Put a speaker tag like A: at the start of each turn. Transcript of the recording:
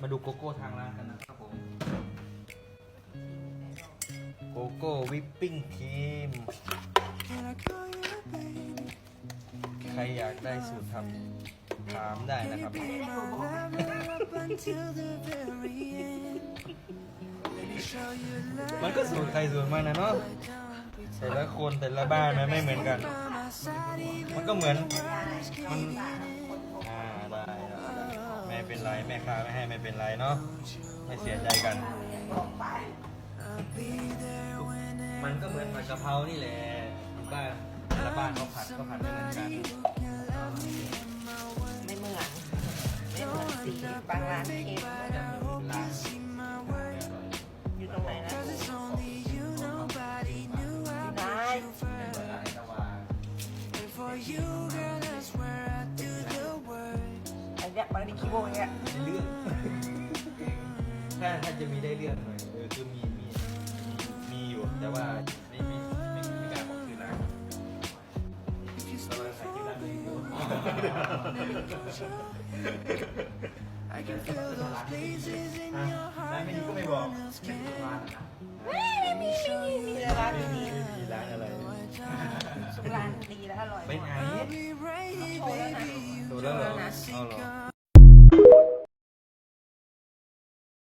A: มาดูโกโก้ทางร้านกันนะครับผม โกโก้วิปปิ้งครีม ใครอยากได้สูตรทำถามได้นะครับ มันก็สูตรใครสูตรมันนะเนาะ แต่ละคนแต่ละบ้านมันไม่เหมือนกัน มันก็เหมือน มัน เป็นไรแม่ค้าไม่ให้ไม่เป็นไรเนาะไม่เสียใจกัน มันก็เหมือนผัดกะเพรานี่แหละบ้านแต่ละบ้านเขาผัดก็ผัดไม่เหมือนกัน
B: ไม่เหมือนไม่เหมือนสีบางร้านเค้กก็จะอยู่ตรงไหนนะได้ นเนี้ยบางทีเรื่
A: อง ถ้าถ้าจะมีได้เรื่องหน่อยเออคือมีมีมีอยู่แต่ว่าไม่ไม่ไม่ไม่กล้าบอกชื่อร้านเราเลยใส่ชื่อร้านไม่อยู่อะร้านไม่ดีก็ไม่บอกร้านนะ
B: ไม่มีร้าน
A: ไม่มี
B: ดี
A: ไม่มีร้านอะไร
B: ทุกร้านดีและอร่อย
A: ไปไหน
B: โชว์แล้ว